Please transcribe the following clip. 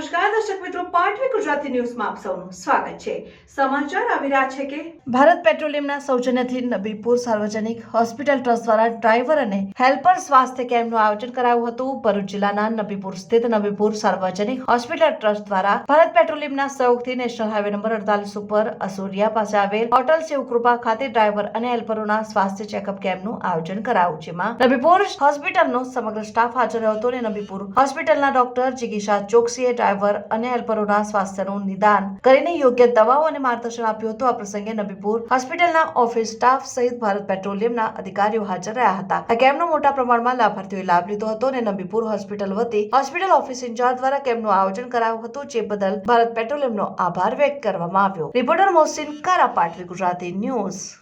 નમસ્કાર ભારત પેટ્રોલિયમના સૌજન્યથી હોસ્પિટલ ટ્રસ્ટ દ્વારા ડ્રાઈવર અને હેલ્પર સહયોગથી નેશનલ હાઈવે નંબર અડતાલીસ ઉપર અસુરિયા પાસે આવેલ હોટલ શિવકૃપા ખાતે ડ્રાઈવર અને હેલ્પરોના સ્વાસ્થ્ય ચેકઅપ કેમ્પનું આયોજન કરાયું, જેમાં નબીપુર હોસ્પિટલનો સમગ્ર સ્ટાફ હાજર હતો અને નબીપુર હોસ્પિટલના ડોક્ટર જિગીશા ચોકસીએ ડ્રાઈવર અને હેલ્પરોના સ્વાસ્થ્યનું નિદાન કરીને યોગ્ય દવાઓ અને માર્ગદર્શન આપ્યું હતું. આ પ્રસંગે નબીપુર હોસ્પિટલના ઓફિસ સ્ટાફ સહિત ભારત પેટ્રોલિયમના અધિકારીઓ હાજર રહ્યા હતા. આ કેમ્પનો મોટા પ્રમાણમાં લાભાર્થીઓએ લાભ લીધો હતો અને નબીપુર હોસ્પિટલ વતી હોસ્પિટલ ઓફિસ ઇન્ચાર્જ દ્વારા કેમ્પનું આયોજન કરાયું હતું, જે બદલ ભારત પેટ્રોલિયમનો આભાર વ્યક્ત કરવામાં આવ્યો. રિપોર્ટર મોહસિન કારા પાટવી ગુજરાતી ન્યૂઝ.